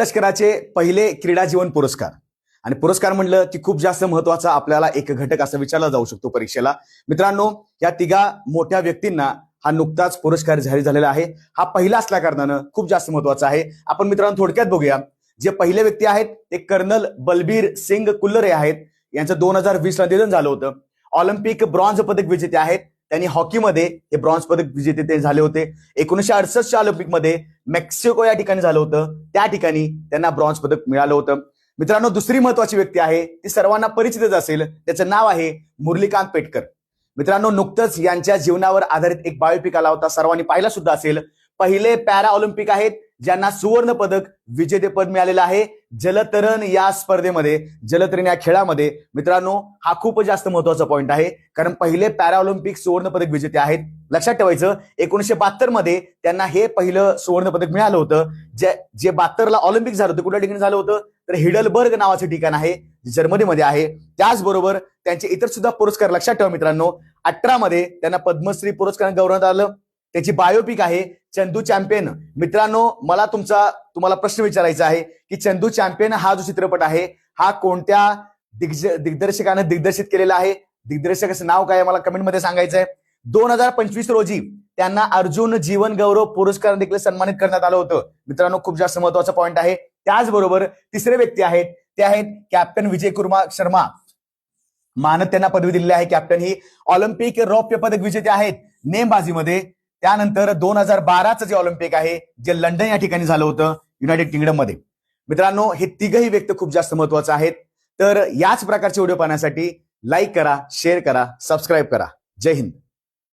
लष्कराचे पहिले क्रीडा जीवन पुरस्कार. आणि पुरस्कार म्हणलं की खूप जास्त महत्त्वाचा आपल्याला एक घटक असं विचारला जाऊ शकतो परीक्षेला. मित्रांनो या तिघा मोठ्या व्यक्तींना हा नुकताच पुरस्कार जाहीर झालेला आहे. हा पहिला असल्या कारणानं खूप जास्त महत्त्वाचा आहे. आपण मित्रांनो थोडक्यात बघूया. जे पहिले व्यक्ती आहेत ते कर्नल बलबीर सिंग कुल्लरे आहेत. यांचं दोन हजार वीस ला निधन झालं होतं. ऑलिम्पिक ब्रॉन्झ पदक विजेते आहेत. त्यांनी हॉकीमध्ये हे ब्रॉन्झ पदक विजेते ते झाले होते. एकोणीशे अडसष्टच्या ऑलिम्पिकमध्ये मेक्सिको या ठिकाणी झालं होतं. त्या ठिकाणी त्यांना ब्रॉन्झ पदक मिळालं होतं. मित्रांनो दुसरी महत्वाची व्यक्ती आहे. ती सर्वांना परिचितच असेल. त्याचं नाव आहे मुरलीकांत पेटकर. मित्रांनो नुकतंच यांच्या जीवनावर आधारित एक बायोपिक आला होता. सर्वांनी पाहिला सुद्धा असेल. पहिले पॅरा ऑलिम्पिक आहेत. ज्यांना सुवर्ण पदक विजेतेपद मिळालेलं आहे. जलतरण या स्पर्धेमध्ये जलतरण या खेळामध्ये मित्रांनो हा खूप जास्त महत्त्वाचा पॉईंट आहे. कारण पहिले पॅरा ऑलिम्पिक सुवर्ण पदक विजेते आहेत. लक्षात ठेवायचं एकोणीशे बहात्तरमध्ये त्यांना हे पहिलं सुवर्ण पदक मिळालं होतं. जे जे बहात्तरला ऑलिम्पिक झालं होतं कुठल्या ठिकाणी झालं होतं? तर हिडलबर्ग नावाचं ठिकाण आहे जे जर्मनीमध्ये आहे. त्याचबरोबर त्यांचे इतर सुद्धा पुरस्कार लक्षात ठेवा मित्रांनो अठरा मध्ये त्यांना पद्मश्री पुरस्कार गौरवण्यात आलं. त्याची बायोपिक आहे चंदू चॅम्पियन मित्रांनो मला तुमचा तुम्हाला प्रश्न विचारायचा आहे की चंदू चॅम्पियन हा जो चित्रपट आहे हा कोणत्या दिग्ज दिग्दर्शकानं दिग्दर्शित केलेला आहे? दिग्दर्शकाचं नाव काय मला कमेंटमध्ये सांगायचं आहे. दोन हजार पंचवीस रोजी त्यांना अर्जुन जीवन गौरव पुरस्कार देखील सन्मानित करण्यात आलं होतं. मित्रांनो खूप जास्त महत्त्वाचा पॉईंट आहे. त्याचबरोबर तिसरे व्यक्ती आहेत ते आहेत कॅप्टन विजय कुर्मा शर्मा. मानत त्यांना पदवी दिलेली आहे. कॅप्टन ही ऑलिम्पिक रौप्य पदक विजेते आहेत. नेमबाजीमध्ये त्यानंतर दोन हजार बाराचं जे ऑलिम्पिक आहे जे लंडन या ठिकाणी झालं होतं युनायटेड किंगडममध्ये. मित्रांनो हे तिघही व्यक्ती खूप जास्त महत्वाचं आहेत. तर याच प्रकारचे व्हिडिओ पाहण्यासाठी लाईक करा शेअर करा सबस्क्राईब करा. जय हिंद.